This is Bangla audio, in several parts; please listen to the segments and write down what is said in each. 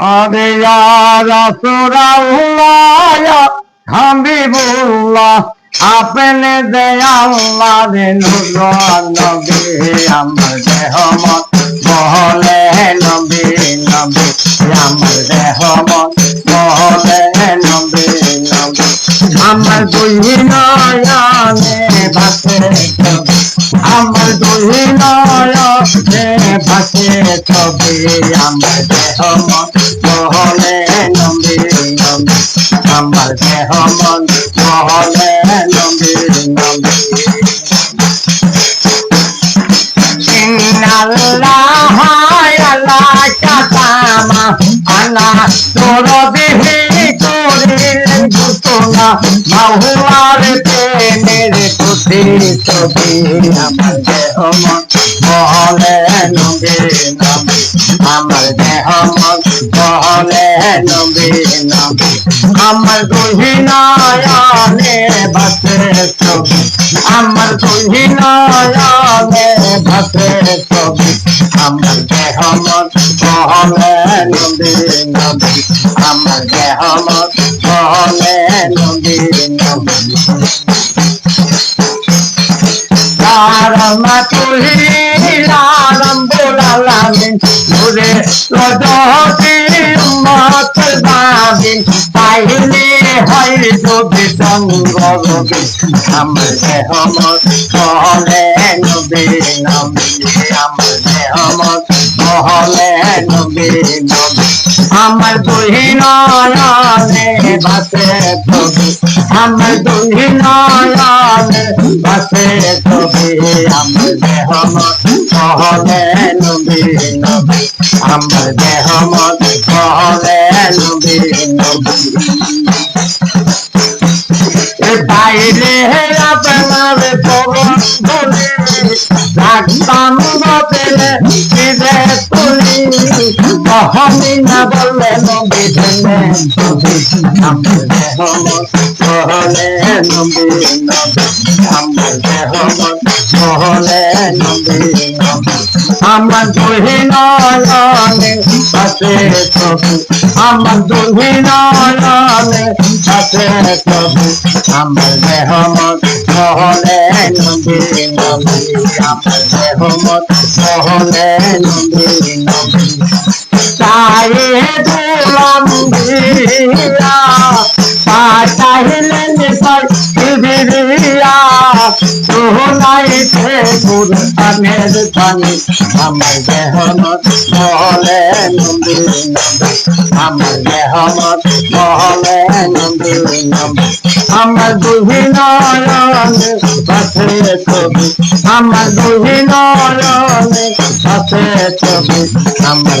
আরে রসুরাল্লাহ হাবিবুল্লাহ, আপনে দে আল্লাহ রে নূর নবী, আমার দেহমত বহলে নবী নবী, আমার দেহমত বহলে নবী নবী। আমার দুই নয়নে ভাসে আমার দুই নয়নে ভাসে ছবি, আমার দেহমত বহলে ইন্নাল্লাহ আল্লাহ কাতামা আনা তোর বিহি করিলেন ঘোষণা, মাহুয়ার প্রেমের প্রতি ছবি, আমার দেহ মন বহলে নবী নবী, আমার দেহ মন বহলে নবী নবী, আমার গহিনায়নে ছবি, আমার গহিনায়নে বাসে ছবি। দেহ মন বহলে নবী নবী আমার দেহ মন বহলে বোলালামিন নূরে রজতি মত বাবিন পাইলে হয় যদি সঙ্গ রবি আমার দেহমত বহলে নবী আমার দুই নয়নে বাসে তবে আমার দুহি নয়নে বাসে তবে আমার দেহ নবী আমার বহলে নবী নবী রাখতাম বদলে ফিরে তুলি? মহমি না বললে বহলে নবী আমার দেহমত বহলে নবী আমার দুহি নয়নে পাশে ছবি আমার দুহি নয়নে পাশে ছবি আমার দেহমত বহলে নবী নবী আমার দেহমত বহলে নবী নবী পাঠাইলেন পাই বিরিয়া সোনাইতে কুরআনের পানি আমার দেহমত বহলে নবী আমার দেহমত বহলে নবী আমার দুহি নয়নে পাশে ছবি আমার দুহি নয়নে পাশে ছবি আমার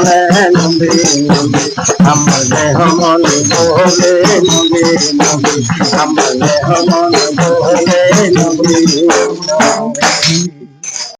বহলে নবী নবী আমার দেহমত বহলে নবী নবী আমার দেহমত বহলে নবী নবী